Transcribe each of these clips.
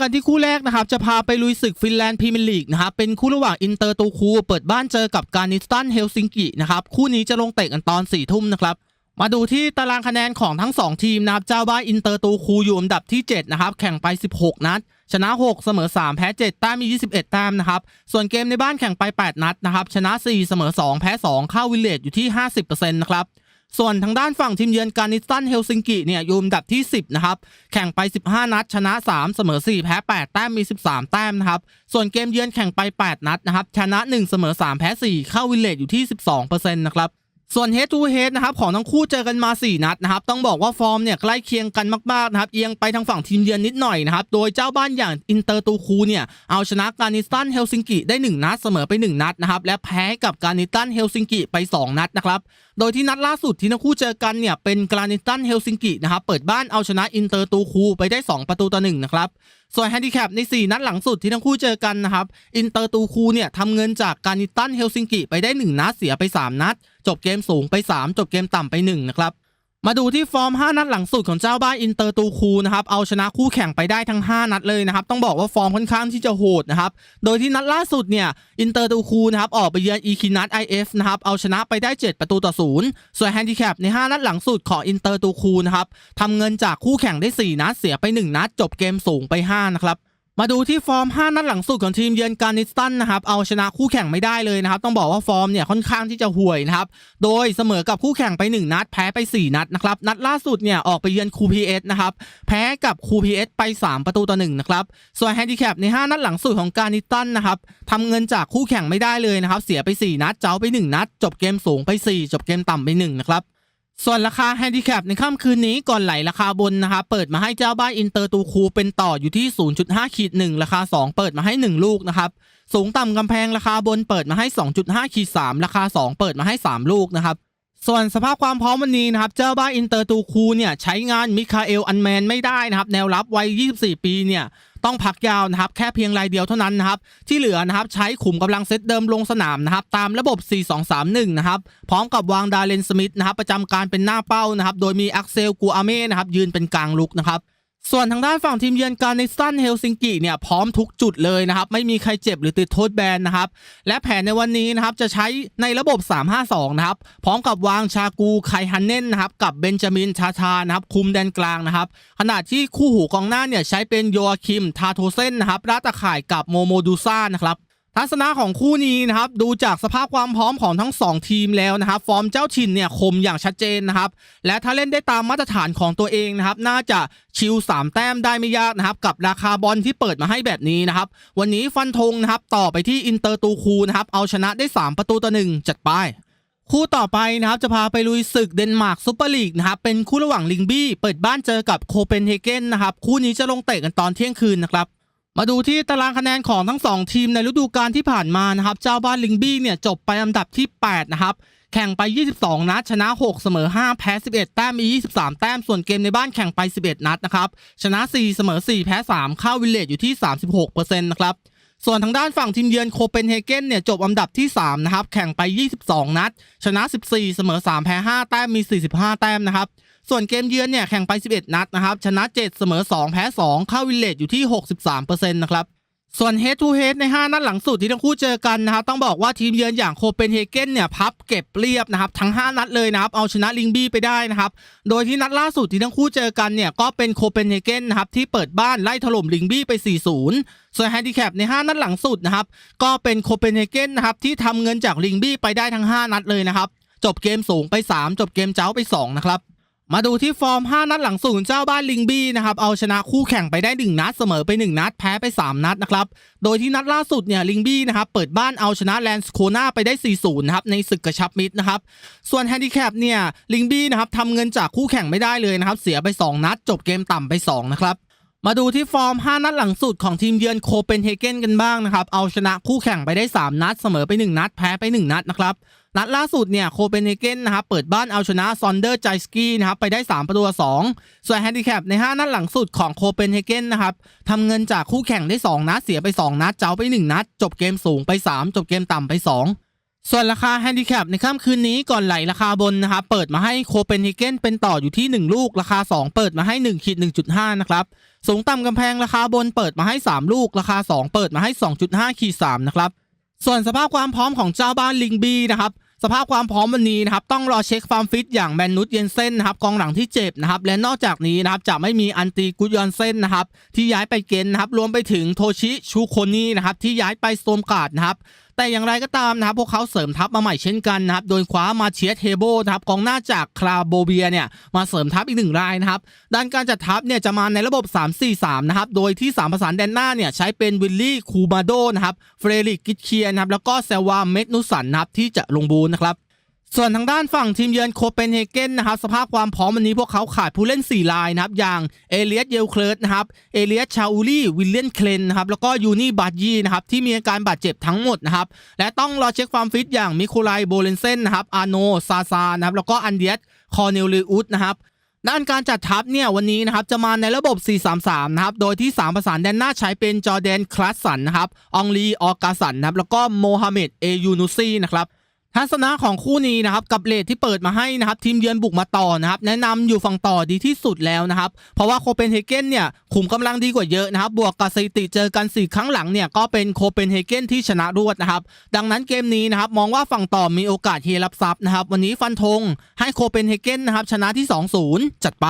กันที่คู่แรกนะครับจะพาไปลุยศึกฟินแลนด์พรีเมียร์ลีกนะครับเป็นคู่ระหว่างอินเตอร์ตูคู เปิดบ้านเจอกับการนิสตันเฮลซิงกินะครับคู่นี้จะลงเตะกันตอน4ี่ทุ่มนะครับมาดูที่ตารางคะแนนของทั้ง 2 ทีมนะครับเจ้าบ้านอินเตอร์ตูคูอยู่อันดับที่7นะครับแข่งไป 16 นัด ชนะ 6 เสมอ 3 แพ้ 7 แต้มมี 21 แต้มนะครับส่วนเกมในบ้านแข่งไป 8 นัดนะครับชนะ 4 เสมอ 2 แพ้ 2 เข้าวิลเลจอยู่ที่ 50%นะครับ ส่วนทางด้านฝั่งทีมเยือนการนิสตันเฮลซิงกิเนี่ยอยู่อันดับที่ 10 นะครับ แข่งไป 15 นัด ชนะ 3 เสมอ 4 แพ้ 8 แต้มมี 13 แต้มนะครับ ส่วนเกมเยือนแข่งไป 8 นัดนะครับ ชนะ 1 เสมอ 3 แพ้ 4 เข้าวิลเลจอยู่ที่ 12%นะครับ ส่วน head to head นะครับของทั้งคู่เจอกันมา 4 นัดนะครับต้องบอกว่าฟอร์มเนี่ยใกล้เคียงกันมากๆนะครับเอียงไปทางฝั่งทีมเยือนนิดหน่อยนะครับโดยเจ้าบ้านอย่างอินเตอร์ตูคูเนี่ยเอาชนะการนิสตันเฮลซิงกิได้ 1 นัดเสมอไป 1 นัดนะครับและแพ้กับการนิสตันเฮลซิงกิไป 2 นัดนะครับโดยที่นัดล่าสุดที่ทั้งคู่เจอกันเนี่ยเป็นการนิสตันเฮลซิงกินะครับเปิดบ้านเอาชนะอินเตอร์ตูคูไปได้ 2 ประตูต่อ1นะครับ ส่วนแฮนดิแคปใน 4 นัดหลังสุดที่ทั้งคู่เจอกันนะครับ อินเตอร์ตูคูเนี่ยทำเงินจากการนิตันเฮลซิงกิไปได้ 1 นัดเสียไป 3 นัด จบเกมสูงไป 3 จบเกมต่ำไป 1 นะครับ มาดูที่ฟอร์ม 5 นัดหลังสุดของเจ้าบ้านอินเตอร์ตูคูนะครับเอาชนะคู่แข่งไปได้ทั้ง 5 นัดเลยนะครับต้องบอกว่าฟอร์มค่อนข้างที่จะโหดนะครับโดยที่นัดล่าสุดเนี่ยอินเตอร์ตูคูนะครับออกไปเยือนอีคินัทไอเอฟนะครับเอาชนะไปได้ 7 ประตูต่อศูนย์ส่วนแฮนดิแคปใน 5 นัดหลังสุดของอินเตอร์ตูคูนะครับทำเงินจากคู่แข่งได้ 4 นัดเสียไป 1 นัดจบเกมสูงไป5นะครับ มาดูที่ฟอร์ม 5 นัดหลังสุดของทีมเยือนการนิสตันนะครับ เอาชนะคู่แข่งไม่ได้เลยนะครับ ต้องบอกว่าฟอร์มเนี่ยค่อนข้างที่จะห่วยนะครับ โดยเสมอกับคู่แข่งไป 1 นัด แพ้ไป 4 นัดนะครับ นัดล่าสุดเนี่ยออกไปเยือนคูพีเอสนะครับ แพ้กับคูพีเอสไป 3 ประตูต่อ1นะครับ ส่วนแฮนดิแคปใน 5 นัดหลังสุดของการนิสตันนะครับทำเงินจากคู่แข่งไม่ได้เลยนะครับ เสียไป 4 นัด เจ้าไป 1 นัด จบเกมสูงไป 4 จบเกมต่ำไป1นะครับ ส่วนราคาแฮนดิแคปในค่ำคืนนี้ก่อนไหลราคาบนนะคะเปิดมาให้เจ้าบ้านอินเตอร์ตูคูเป็นต่ออยู่ที่ 0.5ขีด1ราคา 2 เปิดมาให้ 1 ลูกนะครับสูงต่ำกำแพงราคาบนเปิดมาให้ 2.5ขีด3ราคา 2 เปิดมาให้ 3 ลูกนะครับ ส่วนสภาพความพร้อมวันนี้นะครับ เจ้าบ้านอินเตอร์ตูคูเนี่ยใช้งานมิคาเอลอันแมนไม่ได้นะครับ แนวรับวัย 24 ปีเนี่ยต้องพักยาวนะครับ แค่เพียงรายเดียวเท่านั้นนะครับ ที่เหลือนะครับใช้ขุมกำลังเซตเดิมลงสนามนะครับ ตามระบบ 4-2-3-1 นะครับ พร้อมกับวางดาเลนสมิธนะครับ ประจำการเป็นหน้าเป้านะครับ โดยมีอักเซลกูอาเม่นะครับยืนเป็นกลางลุกนะครับ ส่วนทางด้านฝั่งทีมเยือนการในซันเฮลซิงกิเนี่ยพร้อมทุกจุดเลยนะครับ ไม่มีใครเจ็บหรือติดโทษแบนนะครับ และแผนในวันนี้นะครับจะใช้ในระบบ 352 นะครับ พร้อมกับวางชากูไคฮันเน่นนะครับ กับเบนจามินชาชานะครับ คุมแดนกลางนะครับ ขณะที่คู่หูกองหน้าเนี่ยใช้เป็นโยอาคิมทาโทเซนนะครับราตะข่ายกับโมโมดูซ่านะครับ ทัศนะของคู่นี้นะครับดูจากสภาพความพร้อมของทั้ง 2 ทีมแล้วนะครับฟอร์มเจ้าถิ่นเนี่ยคมอย่างชัดเจนนะครับและถ้าเล่นได้ตามมาตรฐานของตัวเองนะครับน่าจะชิล3แต้มได้ไม่ยากนะครับกับราคาบอลที่เปิดมาให้แบบนี้นะครับวันนี้ฟันธงนะครับต่อไปที่อินเตอร์ตูคูนะครับเอาชนะได้ 3 ประตูต่อหนึ่งจัดไปคู่ต่อไปนะครับจะพาไปลุยศึกเดนมาร์กซูเปอร์ลีกนะครับเป็นคู่ระหว่างลิงบี้เปิดบ้านเจอกับโคเปนเฮเกนนะครับคู่นี้จะลงเตะกันตอนเที่ยงคืนนะครับ มาดูที่ตารางคะแนนของทั้ง 2 ทีมในฤดูกาลที่ผ่านมานะครับ เจ้าบ้านลิงบี้เนี่ยจบไปอันดับที่ 8 นะครับ แข่งไป 22 นัด ชนะ 6 เสมอ 5 แพ้ 11 แต้มมี 23 แต้ม ส่วนเกมในบ้านแข่งไป 11 นัดนะครับ ชนะ 4 เสมอ 4 แพ้ 3 เข้าวิลเลจอยู่ที่ 36%นะครับ ส่วนทางด้านฝั่งทีมเยือนโคเปนเฮเกนเนี่ยจบอันดับที่ 3 นะครับ แข่งไป 22 นัด ชนะ 14 เสมอ 3 แพ้ 5 แต้มมี 45 แต้มนะครับ ส่วนเกมเยือนเนี่ยแข่งไป 11 นัดนะครับ ชนะ 7 เสมอ 2 แพ้ 2 เข้าวิลเลจอยู่ที่ 63%นะครับส่วน head to head ใน 5 นัดหลังสุดที่ทั้งคู่เจอกันนะครับต้องบอกว่าทีมเยือนอย่างโคเปนเฮเกนเนี่ยพับเก็บเรียบนะครับทั้ง 5 นัดเลยนะครับเอาชนะลิงบี้ไปได้นะครับโดยที่นัดล่าสุดที่ทั้งคู่เจอกันเนี่ยก็เป็นโคเปนเฮเกนนะครับที่เปิดบ้านไล่ถล่มลิงบี้ไป 4-0 ส่วนแฮนดิแคปใน 5 นัดหลังสุดนะครับก็เป็นโคเปนเฮเกนนะครับที่ทำเงินจากลิงบี้ไปได้ทั้ง 5 นัดเลยนะครับจบเกมสูงไป 3 จบเกมเจ้าไป 2 นะครับ มาดูที่ฟอร์ม 5 นัดหลังสุดเจ้าบ้านลิงบี้นะครับเอาชนะคู่แข่งไปได้ 1 นัดเสมอไป 1 นัดแพ้ไป 3 นัดนะครับโดยที่นัดล่าสุดเนี่ยลิงบี้นะครับเปิดบ้านเอาชนะแลนส์โคนาไปได้ 4-0นะครับในศึกกระชับมิตรนะครับส่วนแฮนดิแคปเนี่ยลิงบี้นะครับทำเงินจากคู่แข่งไม่ได้เลยนะครับเสียไป 2 นัด จบเกมต่ำไป 2 นะครับมาดูที่ฟอร์ม 5 นัดหลังสุดของทีมเยือนโคเปนเฮเกนกันบ้างนะครับ เอาชนะคู่แข่งไปได้ 3 นัด เสมอไป 1 นัด แพ้ไป 1 นัดนะครับ นัดล่าสุดเนี่ยโคเปนเฮเกนนะครับเปิดบ้านเอาชนะซอนเดอร์ไจสกี้นะครับไปได้ 3 ประตูต่อ2ส่วนแฮนดิแคปใน 5 นัดหลังสุดของโคเปนเฮเกนนะครับทำเงินจากคู่แข่งได้ 2 นัด เสียไป 2 นัด เจ้าไป 1 นัด จบเกมสูงไป 3 จบเกมต่ำไป 2ส่วนราคาแฮนดิแคปในค่ำคืนนี้ก่อนไหลราคาบนนะครับเปิดมาให้โคเปนเฮเกนเป็นต่ออยู่ที่ 1 ลูก ราคา 2 เปิดมาให้1ขีด1.5 นะครับ สูงต่ำกำแพงราคาบนเปิดมาให้ 3 ลูก ราคา 2 เปิดมาให้ 2.5ขีด3นะครับ ส่วนสภาพความพร้อมของเจ้าบ้านลิงบีนะครับสภาพความพร้อมวันนี้นะครับต้องรอเช็คความฟิตอย่างแมนนุสเยนเซนนะครับกองหลังที่เจ็บนะครับและนอกจากนี้นะครับจะไม่มีอันตีกุยอนเซนนะครับที่ย้ายไปเกนนะครับรวมไปถึงโทชิชูโคนีนะครับที่ย้ายไปโซมกาดนะครับ แต่อย่างไรก็ตามนะครับพวกเขาเสริมทัพมาใหม่เช่นกันนะครับโดยคว้ามาเชียเทโบนะครับกองหน้าจากคลาโบเบียเนี่ยมาเสริมทัพอีกหนึ่งรายนะครับด้านการจัดทัพเนี่ยจะมาในระบบ 3-4-3 นะครับโดยที่3ประสานแดนหน้าเนี่ยใช้เป็นวิลลี่คูมาโดนะครับเฟรริกกิทเคียนนะครับแล้วก็เซวาเมกนุสันนะครับที่จะลงบูนนะครับ ส่วนทางด้านฝั่งทีมเยือนโคเปนเฮเกนนะครับสภาพความพร้อมวันนี้พวกเขาขาดผู้เล่น 4 ลายนะครับ อย่างเอเลียสเยลเคลิร์ตนะครับเอเลียสชาอูลี่วิลเลียนเคลนนะครับแล้วก็ยูนี่บาดยีนะครับที่มีอาการบาดเจ็บทั้งหมดนะครับ และต้องรอเช็คความฟิตอย่างมิโคไลโบเลนเซนนะครับอาโนซาซานะครับแล้วก็อันเดียสคอเนลลิอุสนะครับด้านการจัดทัพเนี่ยวันนี้นะครับจะมาในระบบ 4-3-3 นะครับ โดยที่ 3 ประสานแดนหน้าใช้เป็นจอแดนคลาสสันนะครับ อองลี ออกาสันนะครับ แล้วก็โมฮัมเหม็ด เอยูนุซีนะครับ ทัศนะของคู่นี้นะครับกับเลทที่เปิดมาให้นะครับทีมเยือนบุกมาต่อนะครับแนะนำอยู่ฝั่งต่อดีที่สุดแล้วนะครับเพราะว่าโคเปนเฮเกนเนี่ยขุมกำลังดีกว่าเยอะนะครับบวกกับสถิติเจอกัน 4 ครั้งหลังเนี่ยก็เป็นโคเปนเฮเกนที่ชนะรวดนะครับดังนั้นเกมนี้นะครับมองว่าฝั่งต่อมีโอกาสเฮรับซับนะครับวันนี้ฟันธงให้โคเปนเฮเกนนะครับชนะที่ 2-0 จัดไป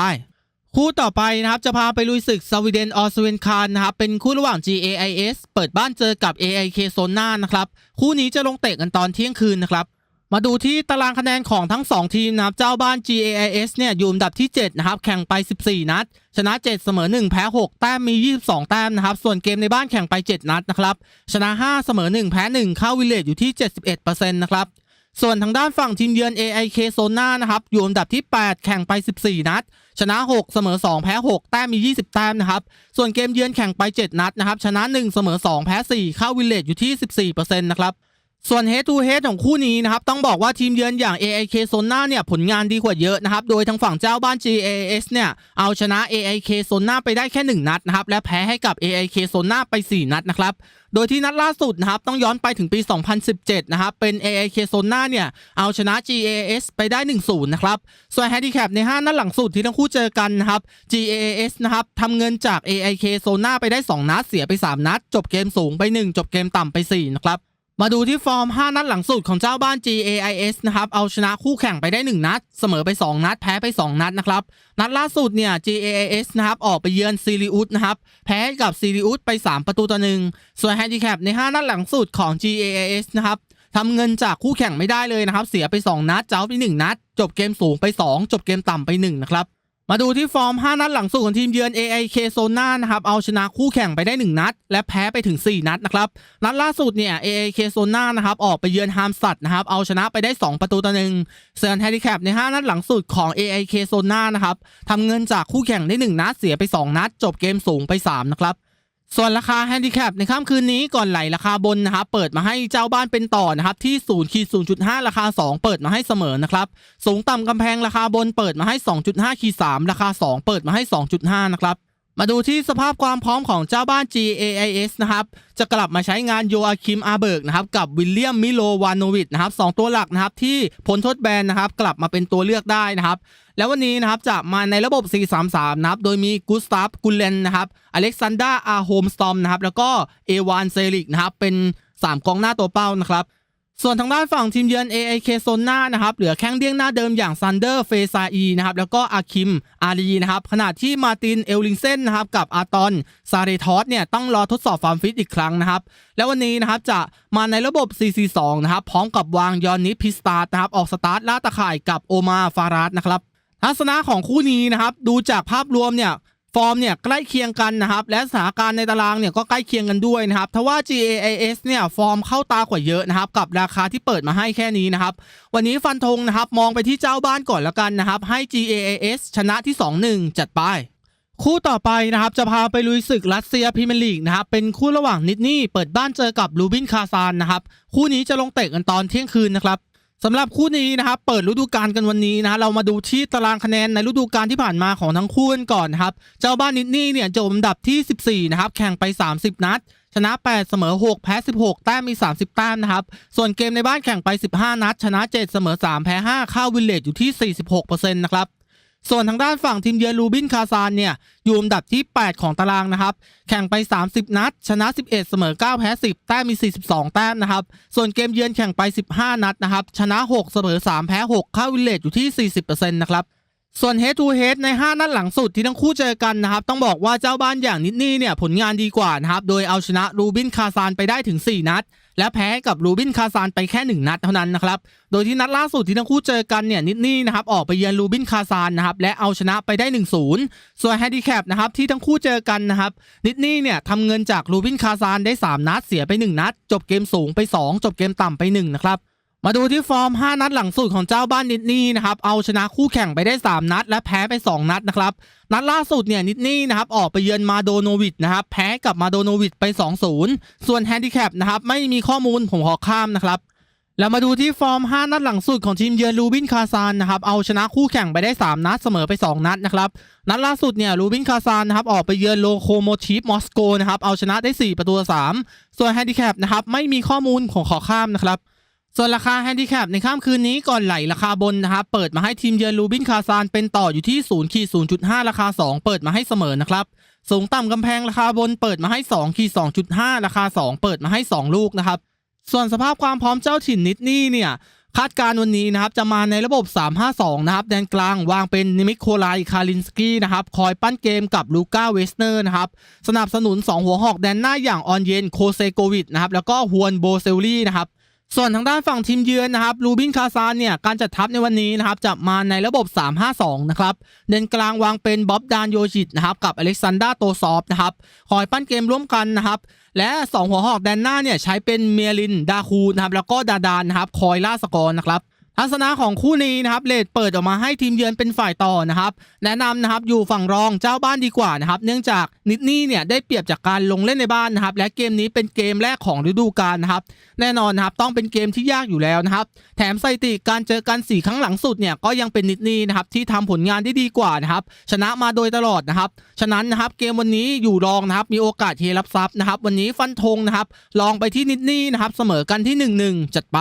คู่ต่อไปนะครับจะพาไปลุยศึกสวีเดนออสเวนคานนะครับเป็นคู่ระหว่าง GAIS เปิดบ้านเจอกับ AIK โซน่านะครับคู่นี้จะลงเตะกันตอนเที่ยงคืนนะครับมาดูที่ตารางคะแนนของทั้ง 2 ทีมนะครับเจ้าบ้าน GAIS เนี่ยอยู่อันดับที่ 7 นะครับ แข่งไป 14 นัด ชนะ 7 เสมอ 1 แพ้ 6 แต้มมี 22 แต้มนะครับ ส่วนเกมในบ้านแข่งไป 7 นัดนะครับ ชนะ 5 เสมอ 1 แพ้ 1 เข้าวิลเลจอยู่ที่ 71%นะครับ ส่วนทางด้านฝั่งทีมเยือน AIK โซน่านะครับอยู่อันดับที่ 8 แข่งไป 14 นัด ชนะ 6 เสมอ 2 แพ้ 6 แต้มมี 20 แต้มนะครับ ส่วนเกมเยือนแข่งไป 7 นัดนะครับ ชนะ 1 เสมอ 2 แพ้ 4 เข้าวิลเลจอยู่ที่ 14%นะครับ ส่วน head to head ของคู่นี้นะครับ ต้องบอกว่าทีมเยือนอย่าง AIK โซน่าเนี่ยผลงานดีกว่าเยอะนะครับ โดยทางฝั่งเจ้าบ้าน GAS เนี่ยเอาชนะ AIK โซน่าไปได้แค่ 1 นัดนะครับ และแพ้ให้กับ AIK โซน่าไป 4 นัดนะครับ โดยที่นัดล่าสุดนะครับ ต้องย้อนไปถึงปี 2017 นะครับ เป็น AIK โซน่าเนี่ยเอาชนะ GAS ไปได้ 1-0 นะครับ ส่วน handicap ใน 5 นัดหลังสุดที่ทั้งคู่เจอกันนะครับ GAS นะครับทำเงินจาก AIK โซน่าไปได้ 2 นัดเสียไป 3 นัด จบเกมสูงไป 1 จบเกมต่ำไป 4 นะครับ มาดูที่ฟอร์ม 5 นัดหลังสุดของเจ้าบ้าน GAIS นะครับ เอาชนะคู่แข่งไปได้ 1 นัด เสมอไป 2 นัด แพ้ไป 2 นัดนะครับ นัดล่าสุดเนี่ย GAIS นะครับ ออกไปเยือนซีริอุสนะครับ แพ้กับซีริอุสไป 3 ประตูต่อหนึ่งส่วนแฮนดิแคปใน 5 นัดหลังสุดของ GAIS นะครับทำเงินจากคู่แข่งไม่ได้เลยนะครับ เสียไป 2 นัด เจ้าไป 1 นัด จบเกมสูงไป 2 จบเกมต่ำไป 1 นะครับ มาดูที่ฟอร์ม 5 นัดหลังสุดของทีมเยือน AIK โซน่านะครับ เอาชนะคู่แข่งไปได้ 1 นัด และแพ้ไปถึง 4 นัดนะครับ นัดล่าสุดเนี่ย AIK โซน่านะครับ ออกไปเยือนฮามสัตนะครับ เอาชนะไปได้ 2 ประตูต่อหนึ่งเซอร์แฮนดิแคปใน 5 นัดหลังสุดของ AIK โซน่านะครับทำเงินจากคู่แข่งได้ 1 นัด เสียไป 2 นัด จบเกมสูงไป 3 นะครับ ส่วนราคาแฮนดิแคปในค่ำคืนนี้ก่อนไหลราคาบนนะครับเปิดมาให้เจ้าบ้านเป็นต่อนะครับที่0ขีด0.5ราคา 2 เปิดมาให้เสมอนะครับสูงต่ำกำแพงราคาบนเปิดมาให้ 2.5ขีด3ราคา 2 เปิดมาให้ 2.5 นะครับ มาดูที่สภาพความพร้อมของเจ้าบ้าน GAIS นะครับ จะกลับมาใช้งานโยอาคิมอาเบิร์กนะครับ กับวิลเลียมมิโลวานโนวิชนะครับสองตัวหลักนะครับ ที่พ้นโทษแบนนะครับ กลับมาเป็นตัวเลือกได้นะครับ แล้ววันนี้นะครับจะมาในระบบ 4-3-3 นะครับ โดยมีกุสตาฟกุลเลนนะครับอเล็กซานดราอาโฮมสตอมนะครับ แล้วก็เอวานเซริกนะครับ เป็น 3 กองหน้าตัวเป้านะครับ ส่วนทางด้านฝั่งทีมเยือน AIK โซนหน้านะครับเหลือแข้งเดี้ยงหน้าเดิมอย่างซันเดอร์เฟซาอีนะครับแล้วก็อาคิมอารีนะครับขณะที่มาตินเอลลิงเซนนะครับกับอาตอนซาเรทอสเนี่ยต้องรอทดสอบความฟิตอีกครั้งนะครับ แล้ววันนี้นะครับจะมาในระบบ 4-4-2 นะครับพร้อมกับวางยอนนิพิสตาร์นะครับออกสตาร์ทล่าตะข่ายกับโอมาฟารัสนะครับทัศนะของคู่นี้นะครับดูจากภาพรวมเนี่ย ฟอร์มเนี่ยใกล้เคียงกันนะครับและสถานการณ์ในตารางเนี่ยก็ใกล้เคียงกันด้วยนะครับทว่า GAIS เนี่ยฟอร์มเข้าตากว่าเยอะนะครับกับราคาที่เปิดมาให้แค่นี้นะครับวันนี้ฟันธงนะครับมองไปที่เจ้าบ้านก่อนแล้วกันนะครับให้ GAIS ชนะที่ 2-1 จัดไปคู่ต่อไปนะครับจะพาไปลุยศึกรัสเซียพรีเมียร์ลีกนะครับเป็นคู่ระหว่างนิดนี่เปิดบ้านเจอกับลูบินคาซานนะครับคู่นี้จะลงเตะกันตอนเที่ยงคืนนะครับ สำหรับคู่นี้นะครับเปิดฤดูกาลกันวันนี้นะเรามาดูที่ตารางคะแนนในฤดูกาลที่ผ่านมาของทั้งคู่กันก่อนนครับเจ้าบ้านนิดนี่เนี่ยจบอันดับที่ 14 นะครับ แข่งไป 30 นัด ชนะ 8 เสมอ 6 แพ้ 16 แต้มมี 30 แต้มนะครับ ส่วนเกมในบ้านแข่งไป 15 นัด ชนะ 7 เสมอ 3 แพ้ 5 เข้าวินเลจอยู่ที่ 46%นะครับ ส่วนทางด้านฝั่งทีมเยือนลูบินคาซานเนี่ยอยู่อันดับที่ 8 ของตารางนะครับ แข่งไป 30 นัด ชนะ 11 เสมอ 9 แพ้ 10 แต้มมี 42 แต้มนะครับ ส่วนเกมเยือนแข่งไป 15 นัดนะครับ ชนะ 6 เสมอ 3 แพ้ 6 เข้าวิเลจอยู่ที่ 40%นะครับส่วน head to head ใน 5 นัดหลังสุดที่ทั้งคู่เจอกันนะครับ ต้องบอกว่าเจ้าบ้านอย่างนิดนี่เนี่ยผลงานดีกว่านะครับ โดยเอาชนะรูบินคาซานไปได้ถึง 4 นัด และแพ้กับรูบินคาซานไปแค่ 1 นัดเท่านั้นนะครับ โดยที่นัดล่าสุดที่ทั้งคู่เจอกันเนี่ยนิดนี่นะครับออกไปเยือนรูบินคาซานนะครับและเอาชนะไปได้ 1-0 ส่วนแฮนดิแคปนะครับที่ทั้งคู่เจอกันนะครับนิดนี่เนี่ยทำเงินจากรูบินคาซานได้ 3 นัดเสียไป 1 นัด จบเกมสูงไป 2 จบเกมต่ำไป1นะครับ มาดูที่ฟอร์ม 5 นัดหลังสุดของเจ้าบ้านนิดนี่นะครับ เอาชนะคู่แข่งไปได้ 3 นัด และแพ้ไป 2 นัดนะครับ นัดล่าสุดเนี่ยนิดนี่นะครับออกไปเยือนมาโดโนวิดนะครับ แพ้กับมาโดโนวิดไป 2-0 ส่วนแฮนดิแคปนะครับไม่มีข้อมูลผมขอข้ามนะครับแล้วมาดูที่ฟอร์ม 5 นัดหลังสุดของทีมเยือนลูบินคาซานนะครับ เอาชนะคู่แข่งไปได้ 3 นัดเสมอไป 2 นัดนะครับ นัดล่าสุดเนี่ยลูบินคาซานนะครับออกไปเยือนโลโคโมทีฟมอสโกนะครับ เอาชนะได้ 4 ประตู3ส่วนแฮนดิแคปนะครับไม่มีข้อมูลของขอข้ามนะครับ ส่วนราคาแฮนดิแคปในค่ำคืนนี้ก่อนไหลราคาบนนะครับเปิดมาให้ทีมเยือนลูบินคาซานเป็นต่ออยู่ที่0ขีด0.5ราคา 2 เปิดมาให้เสมอนะครับสูงต่ำกำแพงราคาบนเปิดมาให้2ขีด2.5ราคา 2 เปิดมาให้ 2 ลูกนะครับส่วนสภาพความพร้อมเจ้าถิ่นนิดนี่เนี่ยคาดการณ์วันนี้นะครับจะมาในระบบ 352 นะครับแดนกลางวางเป็นนิมิโคลายคาลินสกี้นะครับคอยปั้นเกมกับลูก้าเวสเนอร์นะครับสนับสนุน 2 หัวหอกแดนหน้าอย่างออนเยนโคเซโกวิดนะครับแล้วก็ฮวนโบเซลลี่นะครับ ส่วนทางด้านฝั่งทีมเยือนนะครับลูบินคาซานเนี่ยการจัดทัพในวันนี้นะครับจะมาในระบบ 352 นะครับเด่นกลางวางเป็นบ๊อบดานโยชิตนะครับกับอเล็กซานดราโตซอฟนะครับคอยปั้นเกมร่วมกันนะครับและ 2 หัวหอกแดนหน้าเนี่ยใช้เป็นเมียริน ดาคูนะครับแล้วก็ดาดานนะครับคอยล่าสกอร์นะครับ ทัศนะของคู่นี้นะครับเลดเปิดออกมาให้ทีมเยือนเป็นฝ่ายต่อนะครับ แนะนำนะครับอยู่ฝั่งรองเจ้าบ้านดีกว่านะครับ เนื่องจากนิดนี่เนี่ยได้เปรียบจากการลงเล่นในบ้านนะครับ และเกมนี้เป็นเกมแรกของฤดูกาลนะครับ แน่นอนนะครับต้องเป็นเกมที่ยากอยู่แล้วนะครับ แถมสถิติการเจอกัน4ครั้งหลังสุดเนี่ยก็ยังเป็นนิดนี่นะครับที่ทำผลงานได้ดีกว่านะครับ ชนะมาโดยตลอดนะครับ ฉะนั้นนะครับเกมวันนี้อยู่รองนะครับ มีโอกาสเทรับทรัพย์นะครับ วันนี้ฟันธงนะครับ ลองไปที่นิดนี่นะครับเสมอกันที่1-1จัดไป